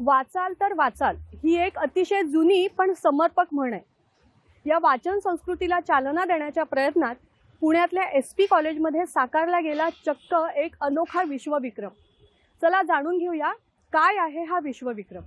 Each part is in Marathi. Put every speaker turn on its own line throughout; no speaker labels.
वाचाल तर वाचाल. ही एक अतिशय जुनी पण समर्पक म्हण आहे. या वाचन संस्कृतीला चालना देण्याच्या प्रयत्नात पुण्यातल्या एस पी कॉलेजमध्ये साकारला गेला चक्क एक अनोखा विश्वविक्रम. चला जाणून घेऊया काय आहे हा विश्वविक्रम?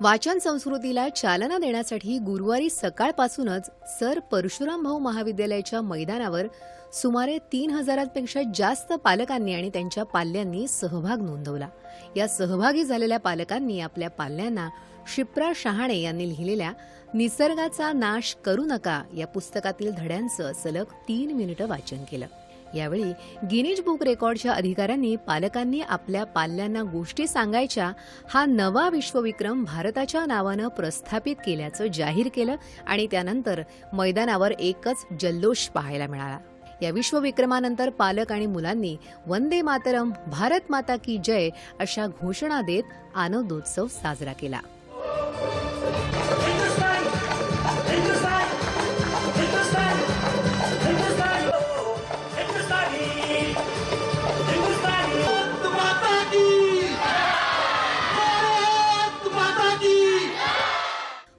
वाचन संस्कृतीला चालना देण्यासाठी गुरुवारी सकाळपासूनच सर परशुराम भाऊ महाविद्यालयाच्या मैदानावर सुमारे तीन हजारांपेक्षा जास्त पालकांनी आणि त्यांच्या पाल्यांनी सहभाग नोंदवला. या सहभागी झालेल्या पालकांनी आपल्या पाल्यांना शिप्रा शहाणे यांनी लिहिलेल्या निसर्गाचा नाश करू नका या पुस्तकातील धड्यांचं सलग तीन मिनिटं वाचन केलं. यावेळी गिनीज बुक रेकॉर्डच्या अधिकाऱ्यांनी पालकांनी आपल्या पाल्यांना गोष्टी सांगायच्या हा नवा विश्वविक्रम भारताच्या नावानं प्रस्थापित केल्याचं जाहीर केलं आणि त्यानंतर मैदानावर एकच जल्लोष पाहायला मिळाला. या विश्वविक्रमानंतर पालक आणि मुलांनी वंदे मातरम भारत माता की जय अशा घोषणा देत आनंदोत्सव साजरा केला.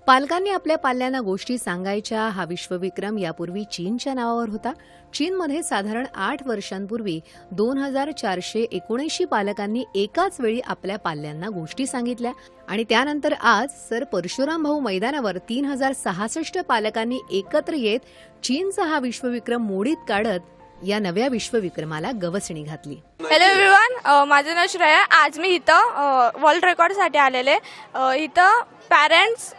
पालकांनी आपल्या पाल्यांना गोष्टी सांगायच्या. हा विश्वविक्रम यापूर्वी चीनच्या नावावर होता. चीनमध्ये साधारण आठ वर्षांपूर्वी दोन हजार चारशे एकोणऐंशी पालकांनी एकाच वेळी आपल्या पाल्यांना गोष्टी सांगितल्या. आणि त्यानंतर आज सर परशुराम भाऊ मैदानावर तीन हजार सहासष्ट पालकांनी एकत्र येत चीनचा हा विश्वविक्रम मोडीत काढत या नव्या विश्वविक्रमाला गवसणी घातली.
हॅलो एव्हरीवन माझं नाव श्रेया. आज मी इथं वर्ल्ड रेकॉर्डसाठी आलेले. इथं पॅरेंट्स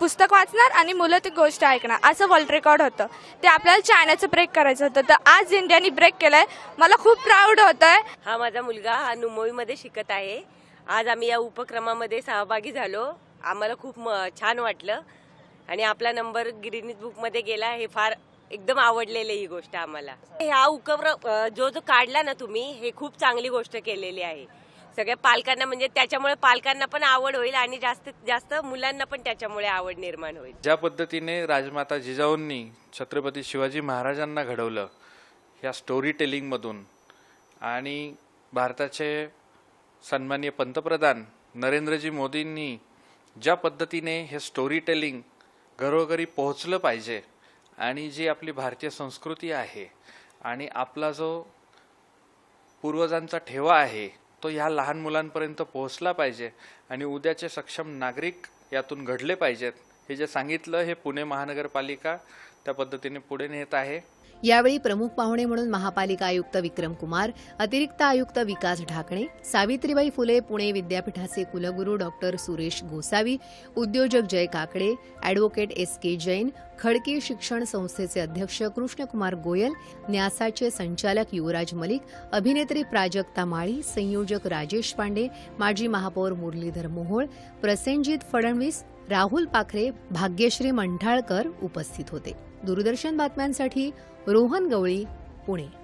पुस्तक वाचणार आणि मुलं ती गोष्ट ऐकणार. असं वर्ल्ड रेकॉर्ड होतं. ते आपल्याला चायनाचं ब्रेक करायचं होतं. तर आज इंडियाने ब्रेक केलंय. मला खूप प्राऊड होतं आहे
हा माझा मुलगा हा नुमोईमध्ये शिकत आहे. आज आम्ही या उपक्रमामध्ये सहभागी झालो. आम्हाला खूप छान वाटलं. आणि आपला नंबर गिरिनीज बुकमध्ये गेला. हे फार एकदम आवडलेली ही गोष्ट आम्हाला. हा उपक्रम जो जो काढला ना तुम्ही हे खूप चांगली गोष्ट केलेली आहे. सगळ्या पालकांना म्हणजे त्याच्यामुळे पालकांना पण आवड होईल आणि जास्तीत जास्त मुलांना पण त्याच्यामुळे आवड निर्माण होईल.
ज्या पद्धतीने राजमाता जिजाऊंनी छत्रपती शिवाजी महाराजांना घडवलं ह्या स्टोरी टेलिंगमधून आणि भारताचे सन्माननीय पंतप्रधान नरेंद्रजी मोदींनी ज्या पद्धतीने हे स्टोरी टेलिंग घरोघरी पोहोचलं पाहिजे आणि जी आपली भारतीय संस्कृती आहे आणि आपला जो पूर्वजांचा ठेवा आहे तो ह्या लहान मुलांपर्यंत पोहोचला पाहिजे आणि उद्याचे सक्षम नागरिक यातून घडले पाहिजेत. हे जे सांगितलं हे पुणे महानगरपालिका त्या पद्धतीने पुढे नेत आहे.
यावेळी प्रमुख पाहुणे म्हणून महापालिका आयुक्त विक्रम कुमार अतिरिक्त आयुक्त विकास ढाकणे सावित्रीबाई फुले पुणे विद्यापीठाचे कुलगुरू डॉक्टर सुरेश गोसावी उद्योजक Jay Kakade advocate S K Jain Khadke शिक्षण संस्थेचे अध्यक्ष कृष्णकुमार गोयल न्यासाचे संचालक युवराज मलिक अभिनेत्री प्राजक्ता माळी संयोजक राजेश पांडे माजी महापौर मुरलीधर मोहोळ प्रसेनजित फडणवीस राहुल पाखरे भाग्यश्री मंठाळकर उपस्थित होते. दूरदर्शन बातम्यांसाठी रोहन गवळी पुणे.